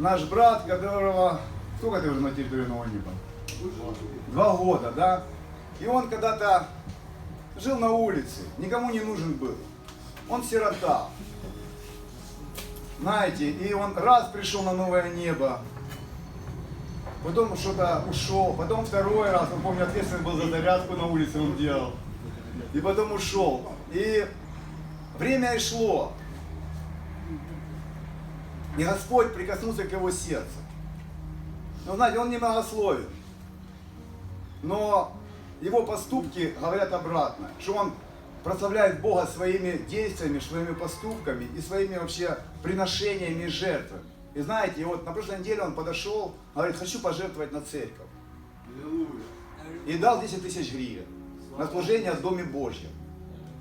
наш брат, которого... Сколько ты уже на территории Нового Неба? Два года, да? И он когда-то жил на улице, никому не нужен был. Он сирота. Знаете, и он раз пришел на новое небо, потом что-то ушел, потом второй раз, он, помню, ответственный был за зарядку на улице, он делал. И потом ушел. И время и шло. И Господь прикоснулся к его сердцу. Но знаете, он не многословен. Но его поступки говорят обратно, что он прославляет Бога своими действиями, своими поступками и своими вообще приношениями и жертвами. И знаете, и вот на прошлой неделе он подошел, говорит, хочу пожертвовать на церковь. И дал 10 тысяч гривен на служение в Доме Божьем.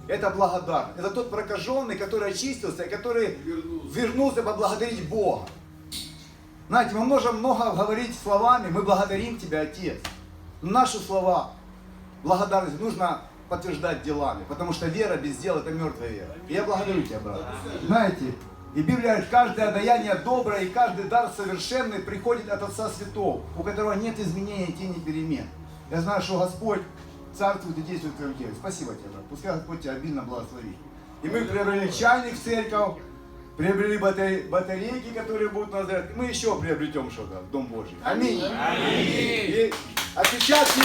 Это благодарность. Это тот прокаженный, который очистился и который вернулся поблагодарить Бога. Знаете, мы можем много говорить словами, мы благодарим Тебя, Отец. Но наши слова, благодарность нужно подтверждать делами, потому что вера без дел это мертвая вера. И я благодарю Тебя, брат. Знаете, и Библия говорит, каждое даяние доброе и каждый дар совершенный приходит от Отца Святого, у которого нет изменения, тени перемен. Я знаю, что Господь царствует и действует в твоем теле. Спасибо тебе, брат. Пускай Господь тебя обильно благословит. И мы приобрели чайник в церковь, приобрели батаре- батарейки, которые будут нас заряжать. Мы еще приобретем что-то в Дом Божий. Аминь. И отпечатки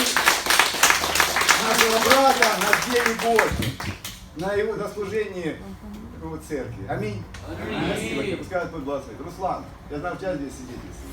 нашего брата на деле Божьем, на его на служении его церкви. Аминь. Спасибо тебе. Пускай Господь благословит. Руслан, я знаю, у тебя здесь свидетельство.